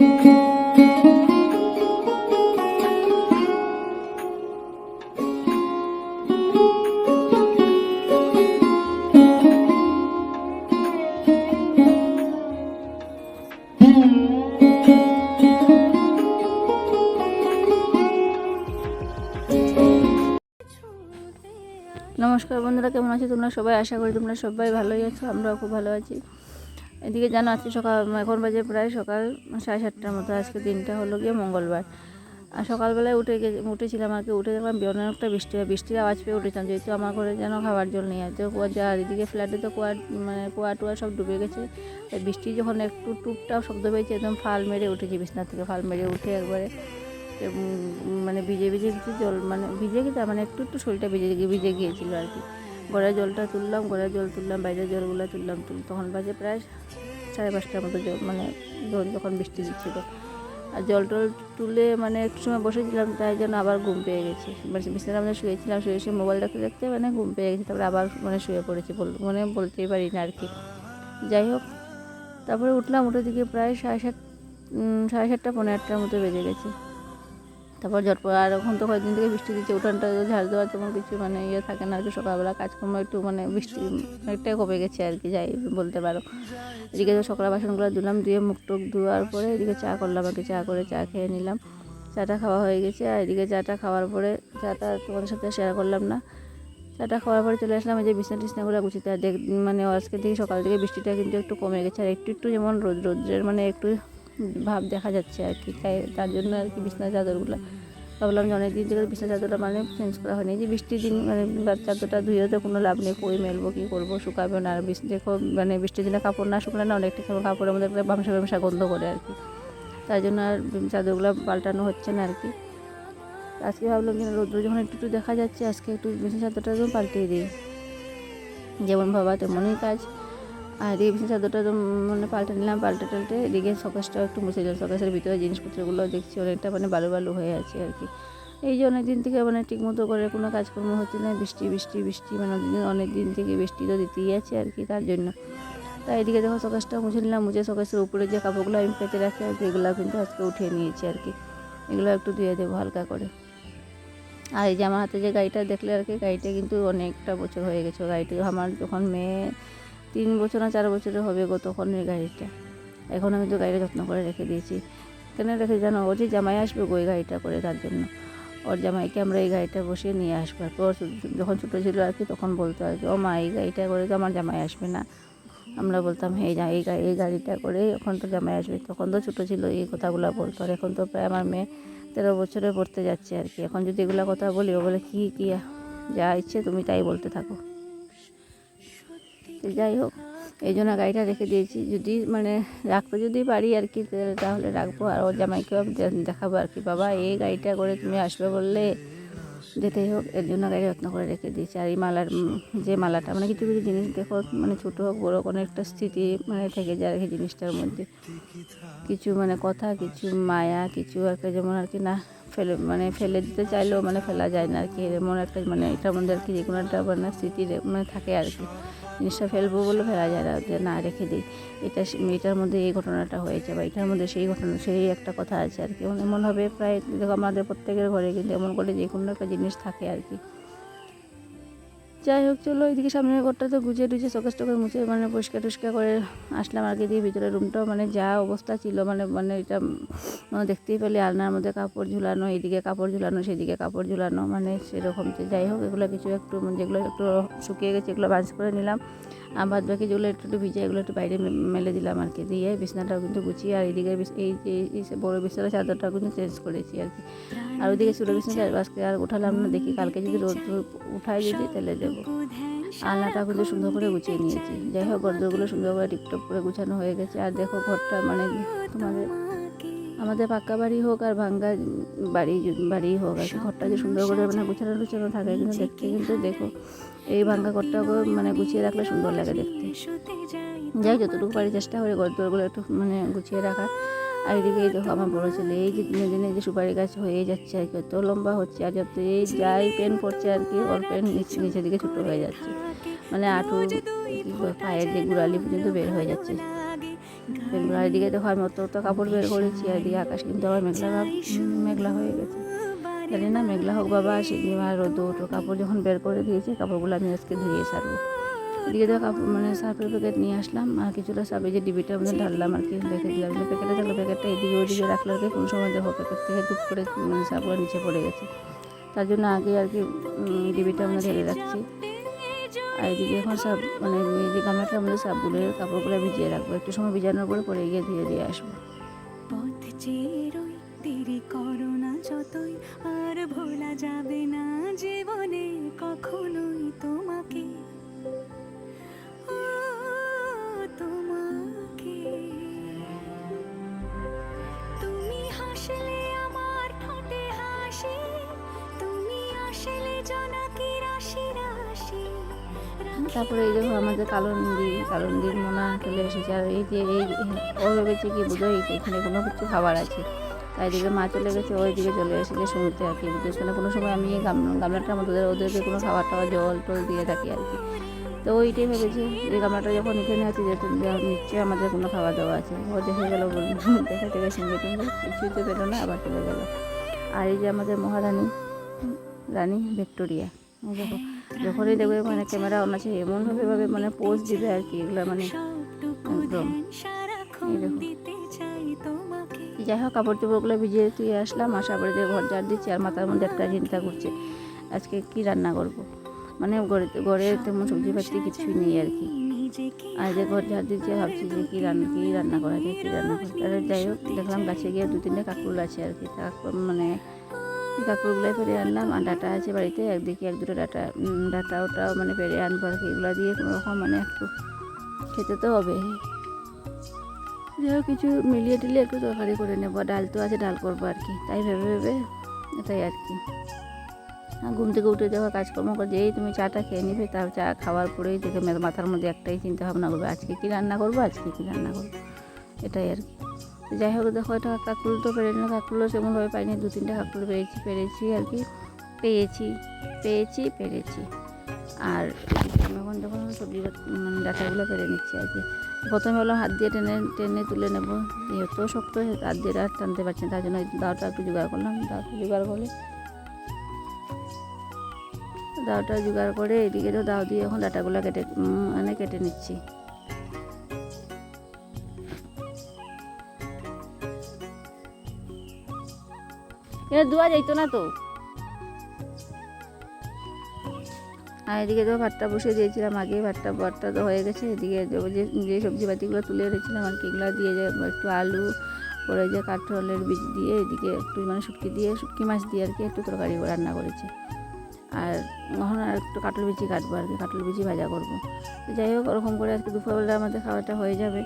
নমস্কার বন্ধুরা, কেমন আছো তোমরা সবাই? আশা করি তোমরা সবাই ভালোই আছো, আমরাও খুব ভালো আছি। এদিকে জানো আজকে সকাল এখন বাজে প্রায় সকাল সাড়ে সাতটার মতো, আজকে দিনটা হলো গিয়ে মঙ্গলবার। আর সকালবেলায় উঠে উঠেছিলাম আর কি, উঠে দেখলাম অনেকটা বৃষ্টি হয় বৃষ্টির আওয়াজ পেয়ে উঠেছিলাম, যেহেতু আমার ঘরে যেন খাবার জল নেই তো কুয়া যা এদিকে ফ্ল্যাটে তো কুয়া মানে কুয়া টুয়া সব ডুবে গেছে বৃষ্টি যখন একটু টুপটাপ শব্দ পেয়েছে, একদম ফাল মেরে উঠেছি বিছনা থেকে, ফাল মেরে উঠে একবারে মানে ভিজে ভিজে কিছু জল মানে ভিজে গেছে মানে একটু একটু শরীরটা ভিজে ভিজে গিয়েছিল আর কি। গড়ার জলটা তুললাম, গড়ার জল তুললাম, বাইরের জলগুলো তুললাম, তুল, তখন বাজে প্রায় সাড়ে পাঁচটার মতো জল মানে জল যখন বৃষ্টি দিচ্ছিল। আর জল টল তুলে মানে একটু সময় বসেছিলাম, তাই জন্য আবার ঘুম পেয়ে গেছে। মানে বিছানার মধ্যে শুয়েছিলাম, শুয়ে শুয়ে মোবাইল দেখতে দেখতে মানে ঘুম পেয়ে গেছে, তারপরে আবার মানে শুয়ে পড়েছি, বল মানে বলতেই পারি না আর কি। যাই হোক, তারপরে উঠলাম, উঠে দিকে প্রায় সাড়ে সাত সাড়ে সাতটা পনেরো আটটার মতো বেজে গেছে। তারপর ঝটপট আর এখন তো কয়েকদিন থেকে বৃষ্টি দিচ্ছে, উঠানটা ঝাড় দেওয়ার তেমন কিছু মানে ইয়ে থাকে না একটু সকালবেলা কাজকর্ম একটু মানে বৃষ্টি অনেকটাই কমে গেছে আর কি, যাই বলতে পারো। এদিকে তো সকালে বাসনগুলো ধুলাম, ধুয়ে মুখ টুক ধোয়ার পরে এদিকে চা করলাম আর কি চা করে চা খেয়ে নিলাম। চাটা খাওয়া হয়ে গেছে, আর এদিকে চাটা খাওয়ার পরে চাটা তোমাদের সাথে শেয়ার করলাম না। চাটা খাওয়ার পরে চলে আসলাম, এই যে বিছনা টিছনাগুলো গুছিতে আর দেখ মানে আজকে থেকে সকাল থেকে বৃষ্টিটা কিন্তু একটু কমে গেছে, আর একটু একটু যেমন রোদ, রোদ্রের মানে একটু ভাব দেখা যাচ্ছে আর কি। তাই তার জন্য আর কি বিছনা চাদরগুলো ভাবলাম যে অনেক দিন থেকে বিছনা চাদরটা মানে চেঞ্জ করা হয়নি। যে বৃষ্টির দিন মানে চাদরটা ধুয়েও তো কোনো লাভ নেই কই মেলবো, কী করব, শুকাবে না। আর বৃষ্টি দেখো মানে বৃষ্টির দিনে কাপড় না শুকলে না অনেকটা কাপড়ের মধ্যে বামসা বামসা গন্ধ করে আর কি। তাই জন্য আর চাদরগুলো পাল্টানো হচ্ছে না আর কি। আজকে ভাবলাম যে রোদ্র যখন একটু একটু দেখা যাচ্ছে, আজকে একটু বিছনা চাদরটা পাল্টিয়ে দিই। যেমন ভাবা তেমনই কাজ। আর এই বিছনা চাদরটা মানে পাল্টে নিলাম, পাল্টে টাল্টে এদিকে শকেসটাও একটু মুছে দিলাম। শকেসের ভিতরে জিনিসপত্রগুলো দেখছি, অনেকটা মানে বালু বালু হয়ে আছে আর কি। এই যে অনেক দিন থেকে মানে ঠিক মতো করে কোনো কাজকর্ম হচ্ছে না, বৃষ্টি বৃষ্টি বৃষ্টি মানে অনেক- দিন থেকে বৃষ্টি তো দিতেই আছে আর কি তার জন্য। তাই এদিকে দেখো শকেসটা মুছে নিলাম, মুছে শকেসের উপরে যে কাপড়গুলো আমি পেতে রাখি, আর কি এগুলো কিন্তু আজকে উঠিয়ে নিয়েছি আর কি। এগুলো একটু ধুয়ে দেবো হালকা করে। আর এই যে আমার হাতে যে গাড়িটা দেখলে আর কি, গাড়িটা কিন্তু অনেকটা বছর হয়ে গেছে। গাড়িটা আমার যখন মেয়ে তিন বছর না চার বছরের হবে গো তখন এই গাড়িটা। এখন আমি তো গাড়িটা যত্ন করে রেখে দিয়েছি। কেন রেখে জানো? ও যে জামাই আসবে গো এই গাড়িটা করে তার জন্য। ওর জামাইকে আমরা এই গাড়িটা বসিয়ে নিয়ে আসব। ওর যখন ছোটো ছিল আর কি, তখন বলতো আর কি, ও মা, এই গাড়িটা করে তো আমার জামাই আসবে না। আমরা বলতাম এই যা- এই এই গাড়িটা করে এখন তো জামাই আসবে। তখন তো ছোটো ছিল, এই কথাগুলো বলতো। আর এখন তো প্রায় আমার মেয়ে তেরো বছরে পড়তে যাচ্ছে আর কি। এখন যদি এগুলো কথা বলি, ও বলে, কী কী, যা ইচ্ছে তুমি তাই বলতে থাকো। তো যাই হোক, এই জন্য গাড়িটা রেখে দিয়েছি। যদি মানে রাখতে যদি পারি আর কি তাহলে- রাখব। আর ওর জামাইকেও দেখাবো আর কি। বাবা, এই গাড়িটা করে তুমি আসবে বললে যেতেই হোক। এর জন্য গাড়ি যত্ন করে রেখে দিয়েছি। আর এই মালার যে মালাটা মানে কিছু কিছু জিনিস দেখো মানে ছোটো হোক, বড়ো কোনো একটা স্থিতি মানে থেকে যায় আর কি জিনিসটার মধ্যে। কিছু মানে কথা, কিছু মায়া, কিছু একটা যেমন আর কি না, ফেলে মানে ফেলে দিতে চাইলেও মানে ফেলা যায় না আর কি। এমন একটা মানে এটার মধ্যে আর কি যে কোনো একটা মানে স্মৃতি মানে থাকে আর কি। জিনিসটা ফেলব বলে ফেলা যায় না, যে না রেখে দিই। এটা এটার মধ্যে এই ঘটনাটা হয়েছে বা এটার মধ্যে সেই ঘটনা, সেই একটা কথা আছে আর কি। এমন- এমনভাবে প্রায় দেখো আমাদের প্রত্যেকের ঘরে কিন্তু এমন করে যে কোনো একটা জিনিস থাকে আর কি। যাই হোক, চলো এদিকে সামনের ঘরটা তো গুছিয়ে টুছিয়ে চকাস টকাস মুছে মানে পরিষ্কার টুষ্কার করে আসলাম। আর কি দিয়ে ভিতরে রুমটাও মানে যা অবস্থা ছিল মানে মানে এটা মানে দেখতেই পেলে আলনার মধ্যে কাপড় ঝুলানো, এদিকে কাপড় ঝুলানো, সেদিকে কাপড় ঝুলানো মানে সেরকম। যে যাই হোক, এগুলো কিছু একটু মানে যেগুলো একটু শুকিয়ে গেছে, এগুলো ভাঁজ করে নিলাম। আর বাদ বাকি যেগুলো একটু একটু ভিজে, এগুলো একটু বাইরে মেলে দিলাম আর কি। দিয়ে বিছনাটাও কিন্তু গুছিয়ে, আর এদিকে এই যে বড়ো বিছানার চাদরটাও কিন্তু চেঞ্জ করেছি আর কি। আর ওইদিকে ছোটো বিছানা আজকে আর উঠালাম না, দেখি কালকে যদি রোদ উঠায় যদি, তাহলে দেবো। আলনাটা সুন্দর করে গুছিয়ে নিয়েছি। যাই হোক গর্দগুলো সুন্দর করে টিপটপ করে গুছানো হয়ে গেছে। আর দেখো, ঘরটা মানে তোমাদের আমাদের পাক্কা বাড়ি হোক আর ভাঙ্গা বাড়ি বাড়ি হোক, আর ঘরটা যে সুন্দর করে মানে গুছানো টুছানো থাকে কিন্তু দেখতে, কিন্তু দেখো, এই ভাঙ্গা ঘরটাকে মানে গুছিয়ে রাখলে সুন্দর লাগে দেখতে। যাই যতটুকু পারি চেষ্টা করি গর্দগুলো একটু মানে গুছিয়ে রাখা আর এদিকে এই দেখো আমার বড় ছেলে, এই যে দিনে দিনে যে সুপারি গাছ হয়ে যাচ্ছে আর কত লম্বা হচ্ছে আর যত এই যাই পেন পড়ছে আর কি, ওর পেন নিচে নিচের দিকে ছোটো হয়ে যাচ্ছে। মানে আঁটু পায়ের যে গুড়ালি পর্যন্ত বের হয়ে যাচ্ছে। আর এদিকে দেখো আমি অত অত কাপড় বের করেছি আর এদিকে আকাশ কিন্তু আবার মেঘলা মেঘলা হয়ে গেছে। জানি না, মেঘলা হোক বাবা আসেনি আর রোদ কাপড় যখন বের করে দিয়েছে, কাপড়গুলো আমি আজকে ধুয়ে সারবো। তো কাপড় মানে সার্ফের প্যাকেট নিয়ে আসলাম, আর কিছুটা সার্ফে যে ডিবিটার মধ্যে ঢাললাম আর কি রেখে দিলাম যে প্যাকেটে থাকলে প্যাকেটটা এদিকে ওদিকে রাখলে আর কি, কোনো সময় দেখো প্যাকেট থেকে টুক করে মানে সার্ফগুলো নিচে পড়ে গেছে। তার জন্য আগে আর কি ডিবিটার মধ্যে ঢেলে রাখছি। আর এদিকে এখন সব মানে যে গামলাটার মধ্যে সবগুলো, কাপড়গুলো ভিজিয়ে রাখব, একটু সময় ভিজানোর পরে পরে গিয়ে ধুয়ে দিয়ে আসব। পথ চেরোই না যতই, আর ভোলা যাবে না জীবনে কখনোই তোমাকে। তারপরে এই দেখো আমাদের কালন্দি, কালন্দির মোনা চলে এসেছে, আর এই যে এই ও ভেবেছে কি বুঝো এখানে কোনো কিছু খাবার আছে। তাই দিকে মা চলে গেছে ওই দিকে চলে এসেছে শুনতে আর কি বুঝতে কোনো সময় আমি গামলাটার মধ্যে ওদের- ওদেরকে কোনো খাবার টাবার জল টল দিয়ে থাকি আর কি। তো ওইটাই ভেবেছি, যে গামলাটা যখন এখানে আছে যে নিশ্চয়ই আমাদের কোনো খাওয়া দাওয়া আছে। ও দেখে গেলো বলল দেখে থেকে সঙ্গে সঙ্গে কিছুই তো পেল না, আবার চলে গেলো। আর এই যে আমাদের মহারানী, রানী ভিক্টোরিয়া, এই দেখো, যখনই দেখবে মানে ক্যামেরা অন আছে, এমনভাবে ভাবে মানে পোজ দিবে আর কি, এগুলো মানে একদম। এই যাই হোক কাপড় চোপড়গুলো ভিজিয়ে তুই আসলাম পরে যে ঘর ঝাড় দিচ্ছি, আর মাথার মধ্যে একটা চিন্তা করছে, আজকে কি রান্না করব? মানে ঘরে তেমন সবজি পাতি কিছুই নেই আর কি। আর যে ঘর ঝাড় দিচ্ছে, ভাবছি যে কী রান্না কী রান্না করা যায়, কী রান্না করা আর যাই হোক, দেখলাম গাছে গিয়ে দু তিনটে কাকুল আছে আর কি। কাকুর মানে কাকুরগুলোই পেরে আনলাম। আর ডাটা আছে বাড়িতে, একদিকে এক দুটো ডাটা ডাটা ওটাও মানে পেরে আনব আর কি। এগুলো দিয়ে কোনো রকম মানে একটু খেতে তো হবে। যাই হোক, কিছু মিলিয়ে টিলিয়ে একটু তরকারি করে নেব। ডাল তো আছে, ডাল করব আর কি। তাই ভেবে ভেবে এটাই আর কি। ঘুম থেকে উঠে যাওয়া কাজকর্ম করে যেই তুমি চাটা খেয়ে নিবে তার চা খাওয়ার পরেই দেখে মাথার মধ্যে একটাই চিন্তা ভাবনা করবে, আজকে কী রান্না করব, আজকে কী রান্না করব? এটাই আর কি। যাই হোক, দেখো, এটা কাকুল তো পেরে না কাকুলও সেমনভাবে পাইনি, দু তিনটে কাকুল পেয়েছি, পেরেছি আর কি। পেয়েছি পেয়েছি, পেরেছি। আর এখন যখন সবজি মানে ডাটাগুলো পেরে নিচ্ছি আর কি। প্রথমে হলো হাত দিয়ে টেনে টেনে তুলে নেব এত শক্ত, হাত দিয়ে আর টানতে পারছি না, তার জন্য দাওটা একটু জোগাড় করলাম, দাওটা জোগাড় করে দাওটা জোগাড় করে এদিকে তো দাও দিয়ে এখন ডাটাগুলো কেটে মানে কেটে নিচ্ছি। এটা ধোয়া যাইতো না তো? আর এদিকে তো ভাতটা বসিয়ে দিয়েছিলাম আগে, ভাতটা ভাতটা তো হয়ে গেছে। এদিকে যে সবজি পাতিগুলো তুলে রেখেছিলাম আর কি এগুলো দিয়ে যে, একটু আলু করে যে কাঠলের বীজ দিয়ে এদিকে একটু মানে শুটকি দিয়ে, শুটকি মাছ দিয়ে আর কি একটু তরকারি রান্না করেছি। আর এখন আর একটু কাটল বিচি কাটবো আর কি, কাটল বিচি ভাজা করব। যাই হোক, ওরকম করে আজকে দুপুরবেলা আমাদের খাওয়াটা হয়ে যাবে।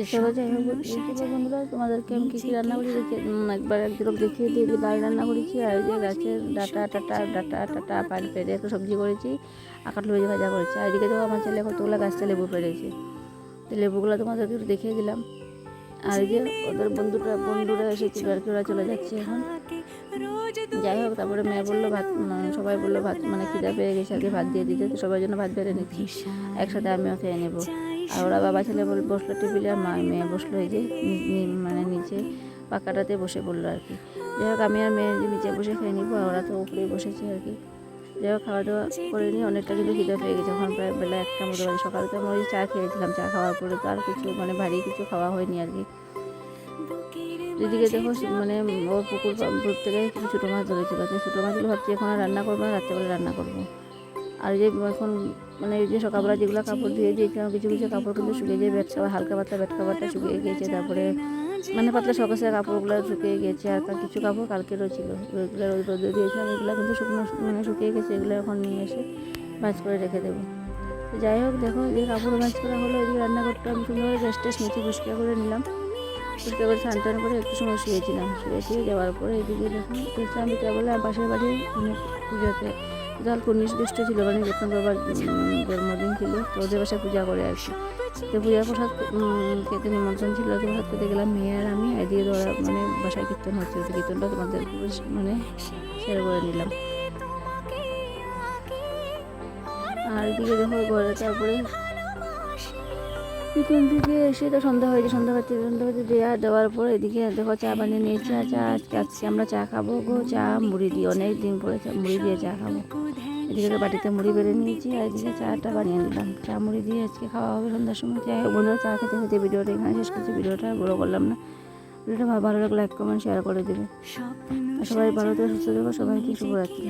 চেষ্টা করে যাই হোক, বন্ধুরা তোমাদেরকে আমি কী কী রান্না করি একবার একদিন দেখিয়ে দিয়ে ডাল রান্না করেছি। আর যে গাছের ডাটা, টাটা ডাটা, টাটা, পান পেরে একটু সবজি করেছি আর কাটলো ভেজে করেছি। আর এদিকে তো আমার ছেলে কতগুলো গাছটা লেবু পেরেছে তো লেবুগুলো তোমাদেরকে একটু দেখিয়ে দিলাম। আর যে ওদের বন্ধুটা, বন্ধুরা এসেছিল আর কি, ওরা চলে যাচ্ছে এখন। যাই হোক, তারপরে মেয়ে বলল ভাত সবাই বলল ভাত মানে খিদা পেয়ে গেছে আর কি, ভাত দিয়ে দিতে। তো সবার জন্য ভাত বেড়ে নিচ্ছি। একসাথে আমিও খেয়ে নেব। আর ওরা বাবা ছেলে বল, বসল টেবিলে আর মা, মেয়ে বসল এই যে মানে নিচে পাকাটাতে বসে পড়ল আর কি। যাই হোক, আমি আর মেয়ে নিচে বসে খেয়ে নিবো আর ওরা তো উপরেই বসেছে আর কি। যাই হোক, খাওয়া দাওয়া করে নিয়ে অনেকটা কিন্তু খিদে পেয়ে গেছে। এখন প্রায় বেলা একটা মতো বাজে। সকালে তো ওই চা খেয়েছিলাম চা খাওয়ার পরে তো আর কিছু মানে ভারী কিছু খাওয়া হয়নি আর কি। এদিকে দেখো মানে ওর পুকুর থেকে ছোটো মাছ ধরেছিল। ছোটো মাছগুলো ভাবছি এখন আর রান্না করব না, রাত্রেবেলা রান্না করব। আর যে এখন মানে যে সকালবেলা যেগুলো কাপড় ধুয়ে দিয়েছিলাম কিছু কিছু কাপড় কিন্তু শুকিয়ে যায় বেড কাপড় হালকা পাতলা বেড কাপড়টা শুকিয়ে গিয়েছে, তারপরে মানে পাতলা সকাশে কাপড়গুলো শুকিয়ে গিয়েছে, আর কিছু কাপড় কালকেরও ছিল ওইগুলো রোদ রোদে দিয়েছিলাম, এগুলো কিন্তু শুকনো মানে শুকিয়ে গেছে, এগুলো এখন নিয়ে এসে ভাজ করে রেখে দেবো। যাই হোক, দেখো, এই কাপড় ভাজ করা হলো এদিকে রান্না করতে আমি সুন্দর গ্যাস ট্যাস নিচে পরিষ্কার করে নিলাম। করতে করে স্নান টান করে একটু সময় শুয়েছিলাম। শুয়ে শুয়ে যাওয়ার পরে এদিকে দেখুন দেখলাম বিকেলবেলা পাশের বাড়ি মানে পুজোতে জল উনিশ জ্যৈষ্ঠ ছিল মানে যখন বাবার জন্মদিন ছিল। তো ওদের বাসায় পূজা করে আসি তো পূজার প্রসাদ খেতে নিমন্ত্রণ ছিল। তো প্রসাদ খেতে গেলাম মেয়ে আর আমি এদিকে ধরা মানে বাসায় কীর্তন হচ্ছিল তো কীর্তনটা তোমাদের মানে শেয়ার করে নিলাম। আর এদিকে দেখো ঘরে তারপরে পিছন থেকে এসে তো সন্ধ্যা হয়েছে সন্ধ্যা বাতি সন্ধ্যা বাতি দেওয়া দেওয়ার পর এদিকে দেখো চা বানিয়ে নিয়েছি আর চা আজকে আজকে আমরা চা খাব গো, চা, মুড়ি দিয়ে, অনেক দিন পরে মুড়ি দিয়ে চা খাব। এদিকে তো বাটিতে মুড়ি বেড়ে নিয়েছি আর এদিকে চাটা বানিয়ে নিলাম। চা, মুড়ি দিয়ে আজকে খাওয়া হবে সন্ধ্যার সময়। হোক বন্ধুরা, চা খেতে খেতে ভিডিওটা এখানে শেষ করছি। ভিডিওটা বড় করলাম না। ভিডিওটা ভালো লাগলে লাইক কমেন্ট শেয়ার করে দেবে। সবাই ভালো থেকে, সুস্থ থেকো, সবাইকে শুভরাত্রি।